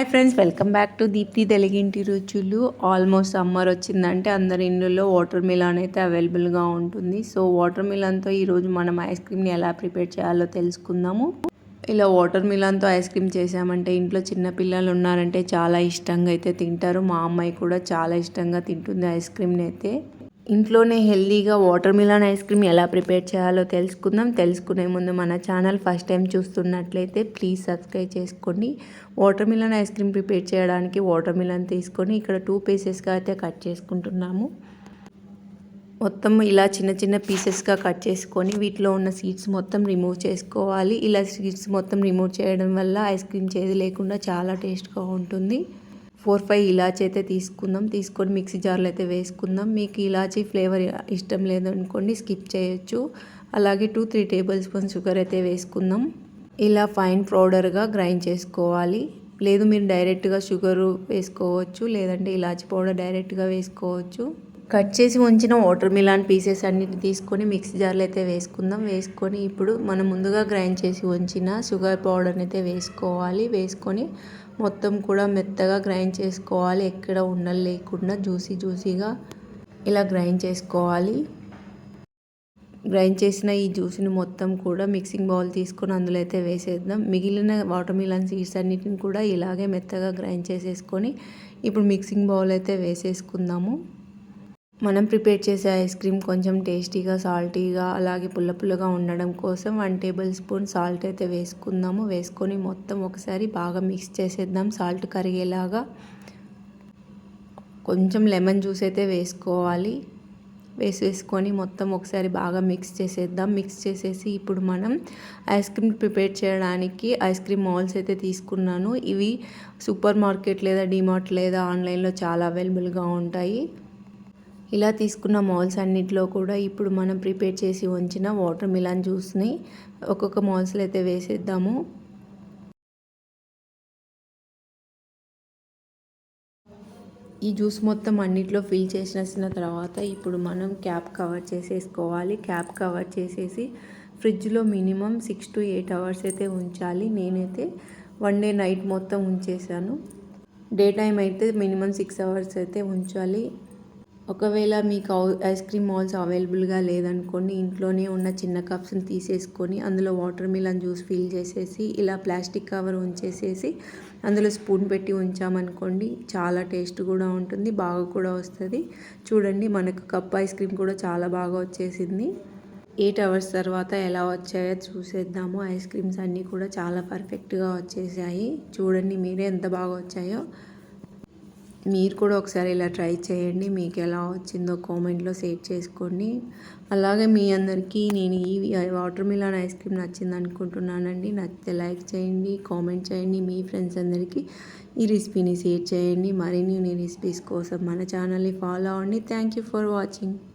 Hi friends welcome back to Deepti తెలుగింటి రుచులు. Almost summer వచ్చిందంటే అందరి ఇండ్లలో వాటర్ మిలాన్ అయితే అవైలబుల్గా ఉంటుంది. సో వాటర్ మిలాన్తో ఈరోజు మనం ఐస్ క్రీమ్ని ఎలా ప్రిపేర్ చేయాలో తెలుసుకుందాము. ఇలా వాటర్ మిలాన్తో ఐస్ క్రీమ్ చేసామంటే ఇంట్లో చిన్న పిల్లలు ఉన్నారంటే చాలా ఇష్టంగా అయితే తింటారు. మా అమ్మాయి కూడా చాలా ఇష్టంగా తింటుంది ఐస్ క్రీమ్ని అయితే. ఇంట్లోనే హెల్దీగా వాటర్ మిలన్ ఐస్ క్రీమ్ ఎలా ప్రిపేర్ చేయాలో తెలుసుకుందాం. తెలుసుకునే ముందు మన ఛానల్ ఫస్ట్ టైం చూస్తున్నట్లయితే ప్లీజ్ సబ్స్క్రైబ్ చేసుకోండి. Watermelon ice cream prepare చేయడానికి వాటర్ మిలన్ తీసుకొని ఇక్కడ టూ పీసెస్గా అయితే కట్ చేసుకుంటున్నాము. మొత్తం ఇలా చిన్న చిన్న పీసెస్గా కట్ చేసుకొని వీటిలో ఉన్న సీడ్స్ మొత్తం రిమూవ్ చేసుకోవాలి. ఇలా సీడ్స్ మొత్తం రిమూవ్ చేయడం వల్ల ఐస్ క్రీమ్ చేది లేకుండా చాలా టేస్ట్గా ఉంటుంది. ఫోర్ ఫైవ్ ఇలాచీ అయితే తీసుకుందాం. తీసుకొని మిక్సీ జార్లో అయితే వేసుకుందాం. మీకు ఇలాచీ ఫ్లేవర్ ఇష్టం లేదనుకోండి స్కిప్ చేయొచ్చు. అలాగే two three tablespoon sugar అయితే వేసుకుందాం. ఇలా ఫైన్ పౌడర్గా గ్రైండ్ చేసుకోవాలి. లేదు మీరు డైరెక్ట్గా షుగర్ వేసుకోవచ్చు లేదంటే ఇలాచీ పౌడర్ డైరెక్ట్గా వేసుకోవచ్చు. కట్ చేసి ఉంచిన వాటర్ మిలాన్ పీసెస్ అన్నిటి తీసుకొని మిక్సీ జార్లో అయితే వేసుకుందాం. వేసుకొని ఇప్పుడు మనం ముందుగా గ్రైండ్ చేసి ఉంచిన షుగర్ పౌడర్ని అయితే వేసుకోవాలి. వేసుకొని మొత్తం కూడా మెత్తగా గ్రైండ్ చేసుకోవాలి. ఎక్కడ ఉండలు లేకుండా జ్యూసీ జ్యూసీగా ఇలా గ్రైండ్ చేసుకోవాలి. గ్రైండ్ చేసిన ఈ జ్యూస్ని మొత్తం కూడా మిక్సింగ్ బౌల్ తీసుకొని అందులో అయితే వేసేద్దాం. మిగిలిన వాటర్ మిలన్ సీడ్స్ అన్నిటిని కూడా ఇలాగే మెత్తగా గ్రైండ్ చేసేసుకొని ఇప్పుడు మిక్సింగ్ బౌల్ అయితే వేసేసుకుందాము. మనం ప్రిపేర్ చేసే ఐస్ క్రీమ్ కొంచెం టేస్టీగా సాల్టీగా అలాగే పుల్ల పుల్లగా ఉండడం కోసం వన్ టేబుల్ స్పూన్ సాల్ట్ అయితే వేసుకుందాము. వేసుకొని మొత్తం ఒకసారి బాగా మిక్స్ చేసేద్దాం. సాల్ట్ కరిగేలాగా కొంచెం లెమన్ జ్యూస్ అయితే వేసుకోవాలి. వేసేసుకొని మొత్తం ఒకసారి బాగా మిక్స్ చేసేద్దాం. మిక్స్ చేసేసి ఇప్పుడు మనం ఐస్ క్రీమ్ ప్రిపేర్ చేయడానికి ఐస్ క్రీమ్ మాల్స్ అయితే తీసుకున్నాను. ఇవి సూపర్ మార్కెట్ లేదా డిమార్ట్ లేదా ఆన్లైన్లో చాలా అవైలబుల్గా ఉంటాయి. ఇలా తీసుకున్న మాల్స్ అన్నింటిలో కూడా ఇప్పుడు మనం ప్రిపేర్ చేసి ఉంచిన వాటర్ మిలాన్ జ్యూస్ని ఒక్కొక్క మాల్స్లో అయితే వేసేద్దాము. ఈ జ్యూస్ మొత్తం అన్నిట్లో ఫిల్ చేసేసిన తర్వాత ఇప్పుడు మనం క్యాప్ కవర్ చేసేసుకోవాలి. క్యాప్ కవర్ చేసేసి ఫ్రిడ్జ్లో minimum six to eight hours అయితే ఉంచాలి. నేనైతే వన్ డే నైట్ మొత్తం ఉంచేసాను డే టైం అయితే మినిమం సిక్స్ అవర్స్ అయితే ఉంచాలి. ఒకవేళ మీకు ఐస్ క్రీమ్ మాల్స్ అవైలబుల్గా లేదనుకోండి ఇంట్లోనే ఉన్న చిన్న కప్స్ని తీసేసుకొని అందులో వాటర్ మిలన్ జ్యూస్ ఫిల్ చేసేసి ఇలా ప్లాస్టిక్ కవర్ ఉంచేసేసి అందులో స్పూన్ పెట్టి ఉంచామనుకోండి చాలా టేస్ట్ కూడా ఉంటుంది బాగా కూడా వస్తుంది. చూడండి మనకు కప్ ఐస్ క్రీమ్ కూడా చాలా బాగా వచ్చేసింది. ఎయిట్ అవర్స్ తర్వాత ఎలా వచ్చాయో చూసేద్దాము. ఐస్ క్రీమ్స్ అన్నీ కూడా చాలా పర్ఫెక్ట్గా వచ్చేసాయి. చూడండి మీరే ఎంత బాగా వచ్చాయో. మీరు కూడా ఒకసారి ఇలా ట్రై చేయండి. మీకు ఎలా వచ్చిందో కామెంట్లో షేర్ చేసుకోండి. అలాగే మీ అందరికీ నేను ఈ వాటర్ మిలాన్ ఐస్ క్రీమ్ నచ్చింది అనుకుంటున్నానండి. నచ్చితే లైక్ చేయండి కామెంట్ చేయండి. మీ ఫ్రెండ్స్ అందరికీ ఈ రెసిపీని షేర్ చేయండి. మరిన్ని రెసిపీస్ కోసం మన ఛానల్ని ఫాలో అవ్వండి. Thank you for watching.